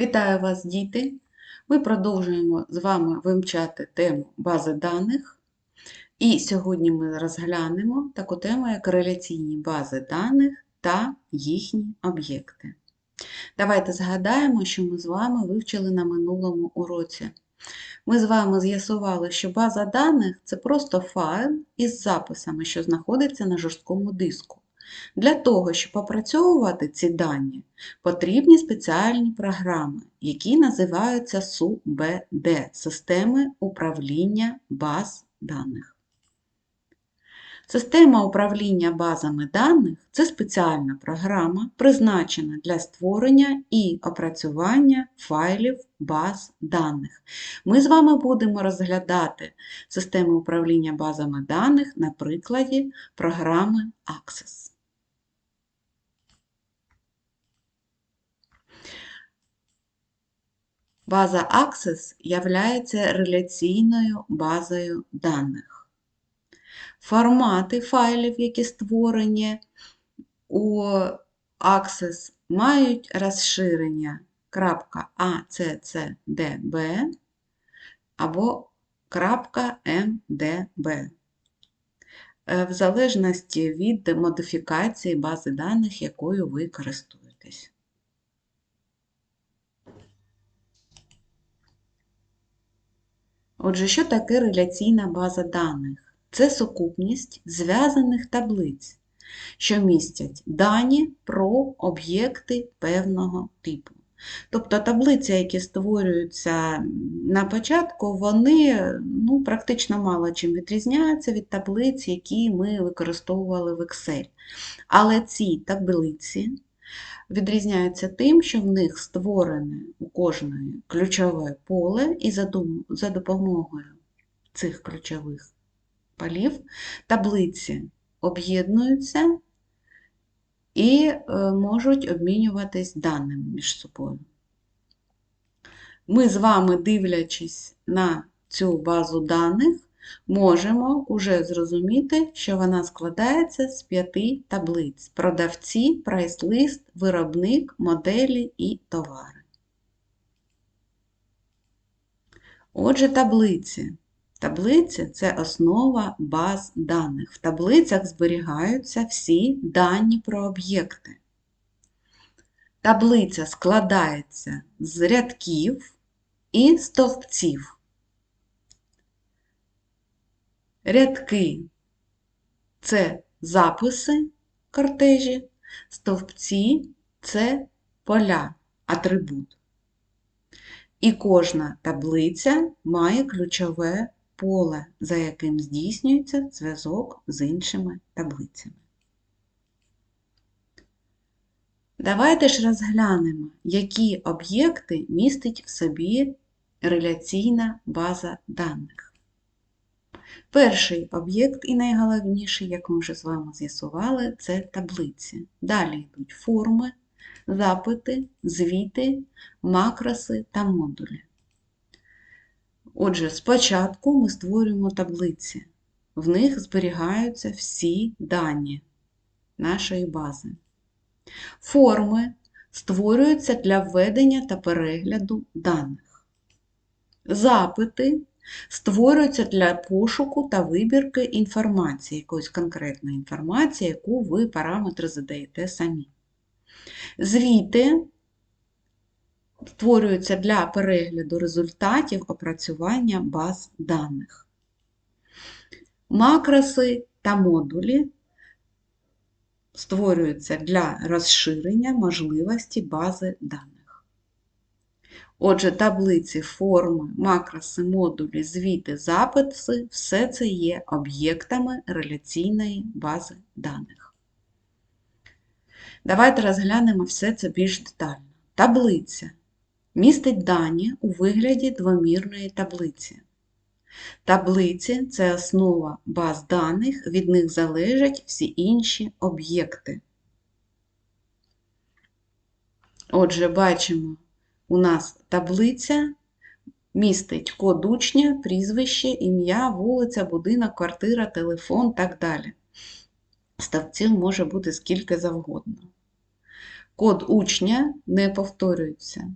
Вітаю вас, діти! Ми продовжуємо з вами вивчати тему бази даних. І сьогодні ми розглянемо таку тему, як реляційні бази даних та їхні об'єкти. Давайте згадаємо, що ми з вами вивчили на минулому уроці. Ми з вами з'ясували, що база даних це просто файл із записами, що знаходиться на жорсткому диску. Для того, щоб опрацьовувати ці дані, потрібні спеціальні програми, які називаються СУБД системи управління баз даних. Система управління базами даних це спеціальна програма, призначена для створення і опрацювання файлів баз даних. Ми з вами будемо розглядати систему управління базами даних на прикладі програми Access. База Access являється реляційною базою даних. Формати файлів, які створені у Access, мають розширення .accdb або .mdb в залежності від модифікації бази даних, якою ви користуєтесь. Отже, що таке реляційна база даних? Це сукупність зв'язаних таблиць, що містять дані про об'єкти певного типу. Тобто таблиці, які створюються на початку, вони ну, практично мало чим відрізняються від таблиць, які ми використовували в Excel. Але ці таблиці відрізняються тим, що в них створене у кожної ключове поле, і за допомогою цих ключових полів таблиці об'єднуються і е, можуть обмінюватись даними між собою. Ми з вами, дивлячись на цю базу даних, можемо вже зрозуміти, що вона складається з п'яти таблиць: продавці, прайс-лист, виробник, моделі і товари. Отже, таблиці. Таблиці це основа баз даних. В таблицях зберігаються всі дані про об'єкти. Таблиця складається з рядків і стовпців. Рядки це записи кортежі, стовпці це поля, атрибут. І кожна таблиця має ключове поле, за яким здійснюється зв'язок з іншими таблицями. Давайте ж розглянемо, які об'єкти містить в собі реляційна база даних. Перший об'єкт і найголовніший, як ми вже з вами з'ясували, це таблиці. Далі йдуть форми, запити, звіти, макроси та модулі. Отже, спочатку ми створюємо таблиці. В них зберігаються всі дані нашої бази. Форми створюються для введення та перегляду даних. Запити створюються для пошуку та вибірки інформації, якоїсь конкретної інформації, яку ви параметри задаєте самі. Звіти створюються для перегляду результатів опрацювання баз даних. Макроси та модулі створюються для розширення можливості бази даних. Отже, таблиці, форми, макроси, модулі, звіти, записи все це є об'єктами реляційної бази даних. Давайте розглянемо все це більш детально. Таблиця містить дані у вигляді двомірної таблиці. Таблиці це основа баз даних, від них залежать всі інші об'єкти. Отже, бачимо у нас таблиця містить код учня, прізвище, ім'я, вулиця, будинок, квартира, телефон так далі. Ставців може бути скільки завгодно. Код учня не повторюється.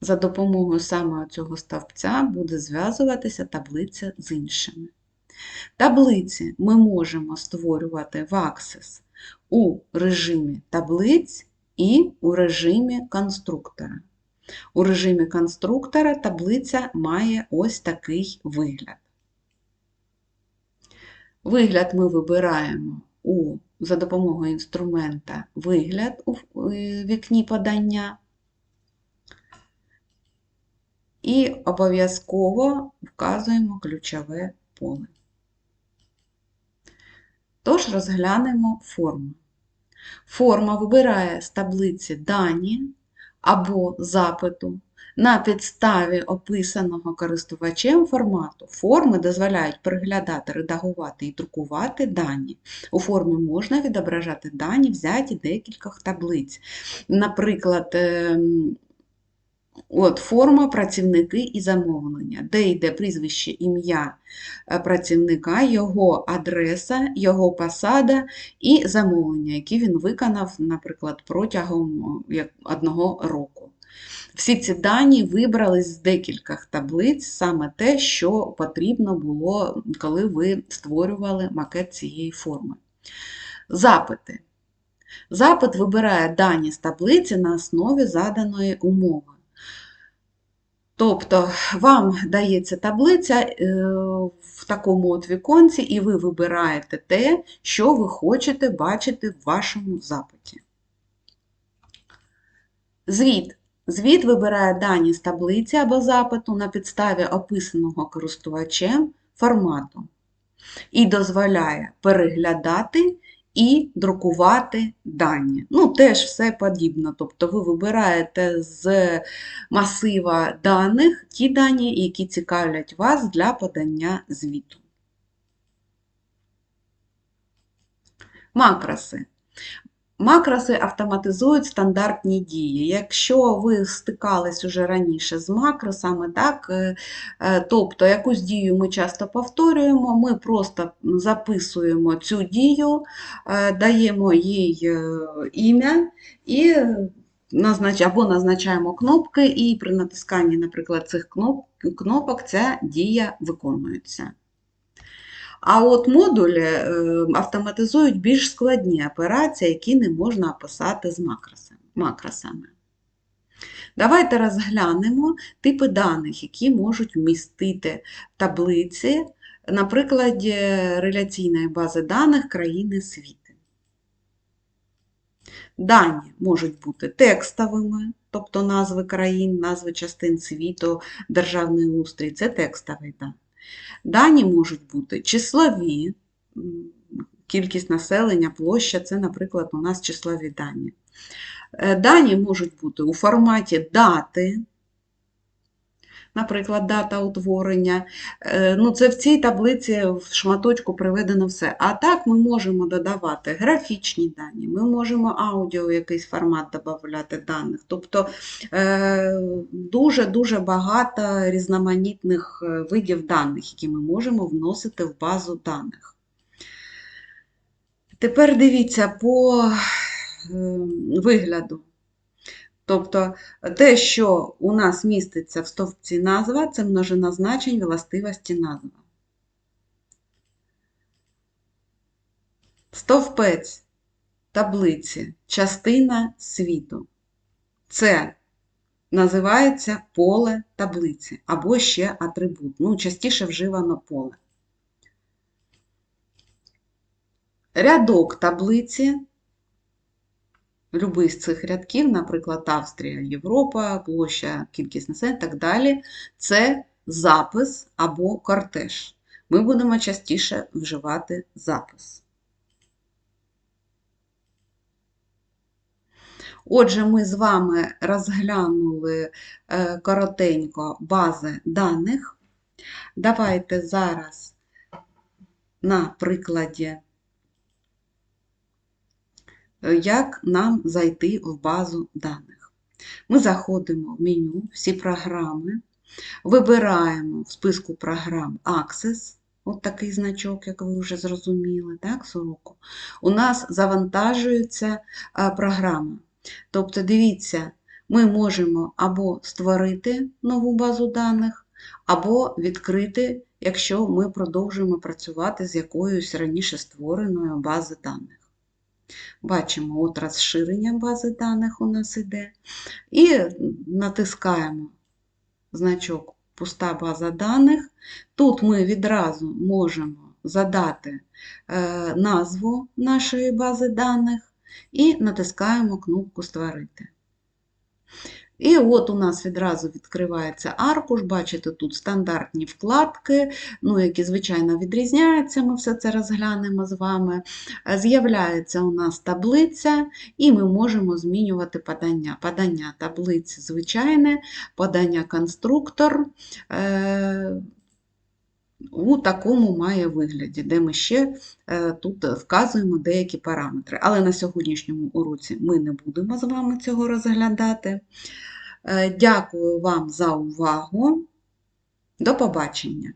За допомогою саме цього стовпця буде зв'язуватися таблиця з іншими. Таблиці ми можемо створювати в Access у режимі таблиць і у режимі конструктора. У режимі конструктора таблиця має ось такий вигляд. Вигляд ми вибираємо у, за допомогою інструмента вигляд у вікні подання. І обов'язково вказуємо ключове поле. Тож розглянемо форму. Форма вибирає з таблиці дані або запиту на підставі описаного користувачем формату. Форми дозволяють переглядати, редагувати і друкувати дані. У формі можна відображати дані, взяті декількох таблиць. Наприклад, ем, От, Форма працівники і замовлення, де йде прізвище ім'я е, працівника, його адреса, його посада і замовлення, які він виконав, наприклад, протягом одного року. Всі ці дані вибрали з декількох таблиць саме те, що потрібно було, коли ви створювали макет цієї форми. Запити. Запит вибирає дані з таблиці на основі заданої умови. Тобто вам дається таблиця е, в такому от віконці, і ви вибираєте те, що ви хочете бачити в вашому запиті. Звіт. Звіт вибирає дані з таблиці або запиту на підставі описаного користувачем формату і дозволяє переглядати і друкувати дані. Ну, теж все подібно. Тобто ви вибираєте з масива даних ті дані, які цікавлять вас для подання звіту. Макроси. Макроси автоматизують стандартні дії. Якщо ви стикались уже раніше з макросами, так, е, е, тобто якусь дію ми часто повторюємо, ми просто записуємо цю дію, е, даємо їй ім'я і або назначаємо кнопки, і при натисканні, наприклад, цих кнопок ця дія виконується. А от модулі е, автоматизують більш складні операції, які не можна описати з макросами. Давайте розглянемо типи даних, які можуть вмістити таблиці, наприклад, реляційної бази даних країни світу. Дані можуть бути текстовими, тобто назви країн, назви частин світу, державний устрій це текстовий дані. Дані можуть бути числові, кількість населення, площа це, наприклад, у нас числові дані. Е, дані можуть бути у форматі дати, наприклад, дата утворення. Е, ну, Це в цій таблиці в шматочку приведено все. А так ми можемо додавати графічні дані, ми можемо аудіо якийсь формат додати даних. Тобто дуже-дуже багато різноманітних е, видів даних, які ми можемо вносити в базу даних. Тепер дивіться по ем, вигляду. Тобто те, що у нас міститься в стовпці назва, це множина значень властивості назва. Стовпець таблиці частина світу. Це називається поле таблиці або ще атрибут. Ну, частіше вживано поле. Рядок таблиці Любий з цих рядків, наприклад, Австрія, Європа, площа, кількість населення і так далі, це запис або кортеж. Ми будемо частіше вживати запис. Отже, ми з вами розглянули е, коротенько бази даних. Давайте зараз на прикладі як нам зайти в базу даних. Ми заходимо в меню, всі програми, вибираємо в списку програм Access, от такий значок, як ви вже зрозуміли, так, сороку. У нас завантажується програма. Тобто, дивіться, ми можемо або створити нову базу даних, або відкрити, якщо ми продовжуємо працювати з якоюсь раніше створеною бази даних. Бачимо, от розширення бази даних у нас іде. І натискаємо значок Пуста база даних. Тут ми відразу можемо задати е, назву нашої бази даних і натискаємо кнопку Створити. І от у нас відразу відкривається аркуш, бачите, тут стандартні вкладки, ну, які, звичайно, відрізняються, ми все це розглянемо з вами. Е, З'являється у нас таблиця, і ми можемо змінювати подання. Подання таблиці звичайне, подання конструктор. У такому має вигляді, де ми ще е, тут вказуємо деякі параметри. Але на сьогоднішньому уроці ми не будемо з вами цього розглядати. Е, Дякую вам за увагу. До побачення!